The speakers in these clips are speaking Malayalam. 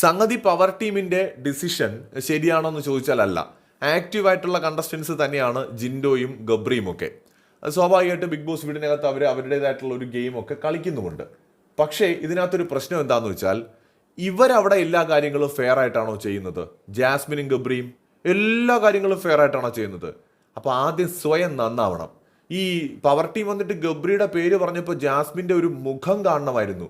സംഗതി പവർ ടീമിന്റെ ഡിസിഷൻ ശരിയാണോ എന്ന് ചോദിച്ചാൽ അല്ല ആക്റ്റീവ് ആയിട്ടുള്ള കണ്ടസ്റ്റൻസ് തന്നെയാണ് ജിൻഡോയും ഗബ്രിയും ഒക്കെ. സ്വാഭാവികമായിട്ട് ബിഗ് ബോസ് വീടിനകത്ത് അവർ അവരുടേതായിട്ടുള്ള ഒരു ഗെയിം ഒക്കെ കളിക്കുന്നുമുണ്ട്. പക്ഷേ ഇതിനകത്തൊരു പ്രശ്നം എന്താണെന്ന് വെച്ചാൽ ഇവരവിടെ എല്ലാ കാര്യങ്ങളും ഫെയർ ആയിട്ടാണോ ചെയ്യുന്നത്? ജാസ്മിനും ഗബ്രിയും എല്ലാ കാര്യങ്ങളും ഫെയർ ആയിട്ടാണോ ചെയ്യുന്നത്? അപ്പോൾ ആദ്യം സ്വയം നന്നാവണം. ഈ പവർ ടീം വന്നിട്ട് ഗബ്രിയുടെ പേര് പറഞ്ഞപ്പോൾ ജാസ്മിന്റെ ഒരു മുഖം കാണണമായിരുന്നു.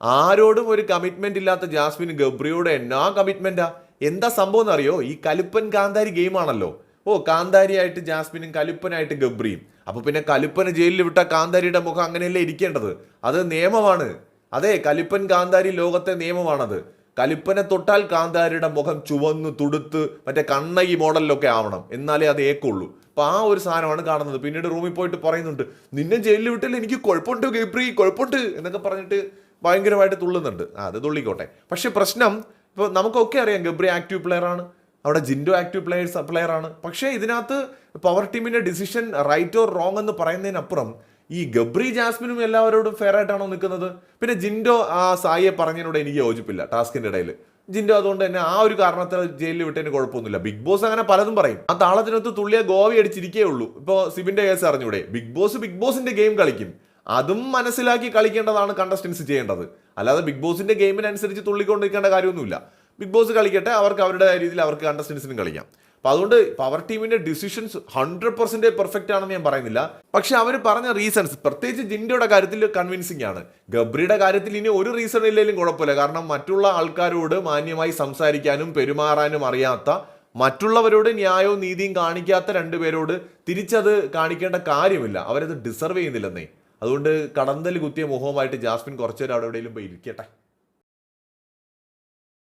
ആരോടും ഒരു കമ്മിറ്റ്മെന്റ് ഇല്ലാത്ത ജാസ്മിൻ ഗബ്രിയോട് എന്നാ കമ്മിറ്റ്മെന്റാ എന്താ സംഭവം എന്നറിയോ? ഈ കലുപ്പൻ കാന്താരി ഗെയിമാണല്ലോ ഓ കാന്താരിയായിട്ട് ജാസ്മിനും കലുപ്പനായിട്ട് ഗബ്രിയും. അപ്പൊ പിന്നെ കലുപ്പന് ജയിലിൽ വിട്ട കാന്താരിയുടെ മുഖം അങ്ങനെയല്ലേ ഇരിക്കേണ്ടത്? അത് നിയമമാണ്. അതെ കലുപ്പൻ കാന്താരി ലോകത്തെ നിയമമാണത്. കലുപ്പനെ തൊട്ടാൽ കാന്താരിയുടെ മുഖം ചുവന്നു തുടുത്ത് മറ്റേ കണ്ണകി മോഡലിലൊക്കെ ആവണം. എന്നാലേ അത് ഏക്കുള്ളൂ. അപ്പൊ ആ ഒരു സാധനമാണ് കാണുന്നത്. പിന്നീട് റൂമിൽ പോയിട്ട് പറയുന്നുണ്ട് നിന്നെ ജയിലിൽ വിട്ടില്ല എനിക്ക് കുഴപ്പമുണ്ട് ഗബ്രി കുഴപ്പമുണ്ട് എന്നൊക്കെ പറഞ്ഞിട്ട് ഭയങ്കരമായിട്ട് തുള്ളുന്നുണ്ട്. ആ അത് തുള്ളിക്കോട്ടെ. പക്ഷേ പ്രശ്നം ഇപ്പോൾ നമുക്കൊക്കെ അറിയാം ഗബ്രി ആക്റ്റീവ് പ്ലെയർ ആണ്. അവിടെ ജിൻഡോ ആക്റ്റീവ് പ്ലെയേഴ്സ് പ്ലെയർ ആണ്. പക്ഷേ ഇതിനകത്ത് പവർ ടീമിന്റെ ഡിസിഷൻ റൈറ്റ് ഓർ റോങ് എന്ന് പറയുന്നതിനപ്പുറം ഈ ഗബ്രി ജാസ്മിനും എല്ലാവരോടും ഫെയർ ആയിട്ടാണോ നിൽക്കുന്നത്? പിന്നെ ജിൻഡോ ആ സായിയെ പറഞ്ഞതിനോട് എനിക്ക് യോജിപ്പില്ല ടാസ്കിന്റെ ഇടയിൽ ജിൻഡോ അതുകൊണ്ട് തന്നെ ആ ഒരു കാരണത്തിൽ ജയിലിൽ വിട്ടതിന് കുഴപ്പമൊന്നുമില്ല. ബിഗ് ബോസ് അങ്ങനെ പലതും പറയും. ആ താളത്തിനകത്ത് തുള്ളിയ ഗോവി അടിച്ചിരിക്കേ ഉള്ളൂ ഇപ്പോൾ സിബിന്റെ കേസ് അറിഞ്ഞൂടെ? ബിഗ് ബോസ് ബിഗ് ബോസിന്റെ ഗെയിം കളിക്കും. അതും മനസ്സിലാക്കി കളിക്കേണ്ടതാണ് കണ്ടസ്റ്റൻസ് ചെയ്യേണ്ടത്. അല്ലാതെ ബിഗ് ബോസിന്റെ ഗെയിമിനനുസരിച്ച് തുള്ളിക്കൊണ്ടിരിക്കേണ്ട കാര്യമൊന്നുമില്ല. ബിഗ് ബോസ് കളിക്കട്ടെ അവർക്ക് അവരുടെ രീതിയിൽ അവർക്ക് കണ്ടസ്റ്റൻസിനും കളിക്കാം. അപ്പം അതുകൊണ്ട് പവർ ടീമിന്റെ ഡിസിഷൻസ് ഹൺഡ്രഡ് പെർസെന്റ് പെർഫെക്റ്റ് ആണെന്ന് ഞാൻ പറയുന്നില്ല. പക്ഷേ അവർ പറഞ്ഞ റീസൺസ് പ്രത്യേകിച്ച് ജിൻഡിയുടെ കാര്യത്തിൽ കൺവിൻസിംഗ് ആണ്. ഗബ്രിയുടെ കാര്യത്തിൽ ഇനി ഒരു റീസൺ ഇല്ലെങ്കിലും കുഴപ്പമില്ല. കാരണം മറ്റുള്ള ആൾക്കാരോട് മാന്യമായി സംസാരിക്കാനും പെരുമാറാനും അറിയാത്ത മറ്റുള്ളവരോട് ന്യായവും നീതിയും കാണിക്കാത്ത രണ്ടുപേരോട് തിരിച്ചത് കാണിക്കേണ്ട കാര്യമില്ല. അവരത് ഡിസർവ് ചെയ്യുന്നില്ലെന്നേ. അതുകൊണ്ട് കടന്തൽ കുത്തിയ മുഖവുമായിട്ട് ജാസ്മിൻ കുറച്ചുപേർ അവിടെ എവിടെയെങ്കിലും പോയി ഇരിക്കട്ടെ.